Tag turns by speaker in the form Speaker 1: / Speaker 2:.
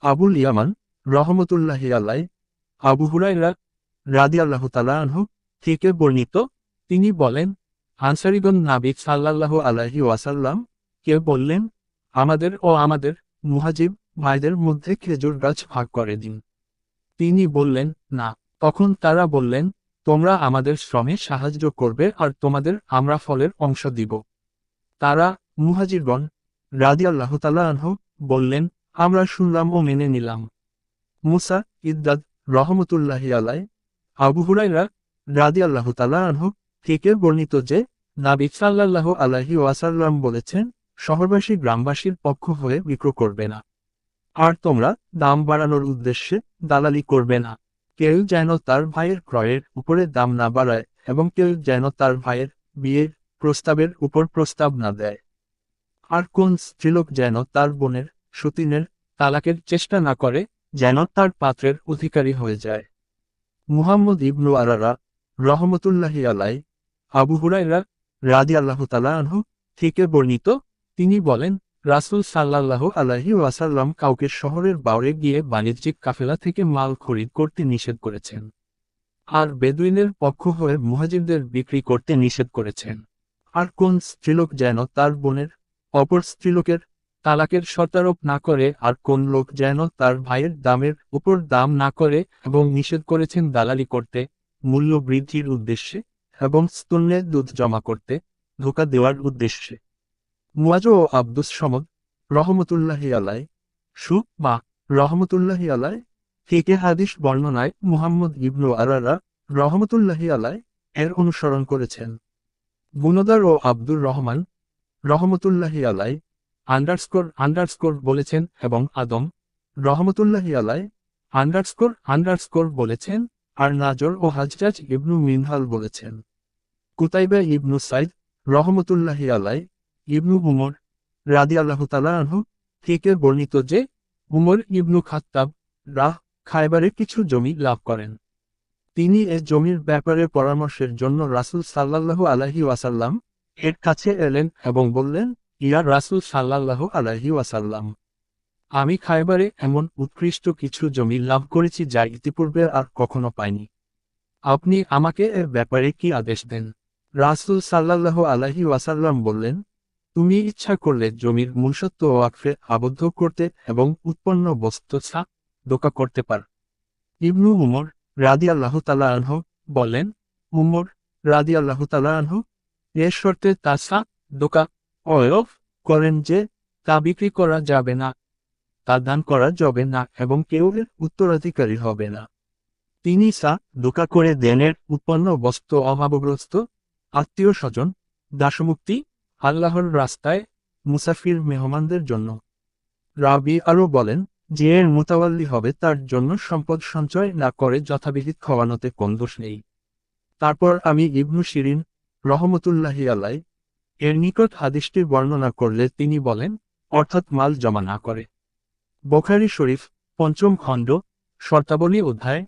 Speaker 1: আবুল ইয়ামান, রহমতুল্লাহি আল্লাহ আবু হুরাইরা রাদি আল্লাহ তালা আনহু থেকে বর্ণিত। তিনি বলেন, আনসারিগণ নাবিক সাল্লাল্লাহু আলাহি ওয়াসাল্লাম কে বললেন, আমাদের ও আমাদের মুহাজিব ভাইদের মধ্যে খেজুর গাছ ভাগ করে দিন। তিনি বললেন, না। তখন তারা বললেন, তোমরা আমাদের শ্রমে সাহায্য করবে আর তোমাদের আমরা ফলের অংশ দিব। তারা মুহাজিরগণ রাদি আল্লাহ আনহু বললেন আমরা শুনলাম ও মেনে নিলাম। মুসা ইদ্দাদ রহমতুল্লাহি আলাই আবু হুরাইরা রাদি আল্লাহ আনহু থেকে বর্ণিত যে নাবিক সাল্লাহ আলাহি ওয়াসাল্লাম বলেছেন, শহরবাসী গ্রামবাসীর পক্ষ হয়ে বিক্রয় করবে না। আর তোমরা দাম বাড়ানোর উদ্দেশ্যে দালালি করবে না। কেউ যেন তার ভাইয়ের ক্রয়ের উপরে দাম না বাড়ায় এবং কেউ যেন তার ভাইয়ের বিয়ের প্রস্তাবের উপর প্রস্তাব না দেয়। আর কোন স্ত্রীলোক যেন তার বোনের সতীনের তালাকের চেষ্টা না করে, যেন তার পাত্রের অধিকারী হয়ে যায়। মুহাম্মদ ইবনু আরারা রহমতুল্লাহি আলাই আবু হুরাইরা রাদি আল্লাহ আনহু থেকে বর্ণিত, তিনি বলেন, রাসুল সাল্লাল্লাহু আলাহি ওয়াসাল্লাম কাউকে শহরের বাউরে গিয়ে বাণিজ্যিক কাফেলা থেকে মাল খরিদ করতে নিষেধ করেছেন। আর বেদুইনের পক্ষ হয়ে মুহাজিরদের বিক্রি করতে নিষেধ করেছেন। আর কোন স্ত্রীলোক যেন তার বোনের অপর স্ত্রীলোকের তালাকের শর্তারোপ না করে আর কোন লোক যেন তার ভাইয়ের দামের উপর দাম না করে এবং নিষেধ করেছেন দালালি করতে, মূল্য বৃদ্ধির উদ্দেশ্যে এবং স্তন্যের দুধ জমা করতে ধোকা দেওয়ার উদ্দেশ্যে। মুয়াজ ও আব্দুস সমদ রহমতুল্লাহি আলাই সু বা রহমতুল্লাহি আলাই থেকে হাদিস বর্ণনায় মুহাম্মদ ইবনু আরারা রহমতুল্লাহি আলাই এর অনুসরণ করেছেন। বুনদার ও আব্দুর রহমান রহমতুল্লাহি আলাই আন্ডারস্কোর আন্ডারস্কোর বলেছেন এবং আদম রহমতুল্লাহি আলাই আন্ডারস্কোর আন্ডারস্কোর বলেছেন আর নাজর ও হাজরাজ ইবনু মিনহাল বলেছেন। কুতাইবা ইবনু সাইদ রহমতুল্লাহি আলাই ইবনু উমর রাদি আল্লাহ আনহু থেকে বর্ণিত যে উমর ইবনু খাত্তাব রাহ খায়বারে কিছু জমি লাভ করেন। তিনি এ জমির ব্যাপারে পরামর্শের জন্য রাসুল সাল্লাল্লাহু আলাহি ওয়াসাল্লাম এর কাছে এলেন এবং বললেন ইয়া রাসুল সাল্লাল্লাহু আলাহি ওয়াসাল্লাম। আমি খায়বারে এমন উৎকৃষ্ট কিছু জমি লাভ করেছি যা ইতিপূর্বে আর কখনো পাইনি। আপনি আমাকে এর ব্যাপারে কি আদেশ দেন? রাসুল সাল্লাল্লাহু আলাহি ওয়াসাল্লাম বললেন, তুমি ইচ্ছা করলে জমির মূলসত্ব ওয়াকফে আবদ্ধ করতে এবং উৎপন্ন বস্তু ছা দোকা করতে পার। ইবনু উমর রাদি আল্লাহ তালা বলেন, উমর রাদি আল্লাহ তালা আনহ এর শর্তে তা সা দোকা অয়ফ করেন যে, তা বিক্রি করা যাবে না। তা দান করা যাবে না এবং কেউ উত্তরাধিকারী হবে না। তিনি সা দোকা করে দেনের উৎপন্ন বস্তু অভাবগ্রস্ত, আত্মীয় স্বজন, দাসমুক্তি, আল্লাহর রাস্তায় মুসাফির মেহমানদের জন্য। রাবি আরও বলেন যে, এর মোতাবাল্লি হবে তার জন্য সম্পদ সঞ্চয় না করে যথাবিহিত খাওয়ানোতে কোন দোষ নেই। তারপর আমি ইবনু শিরিন রহমতুল্লাহি আলাই এর নিকট হাদিসটির বর্ণনা করলে তিনি বলেন, অর্থাৎ মাল জমা না করে। বখারি শরীফ, পঞ্চম খণ্ড, শর্তাবলী অধ্যায়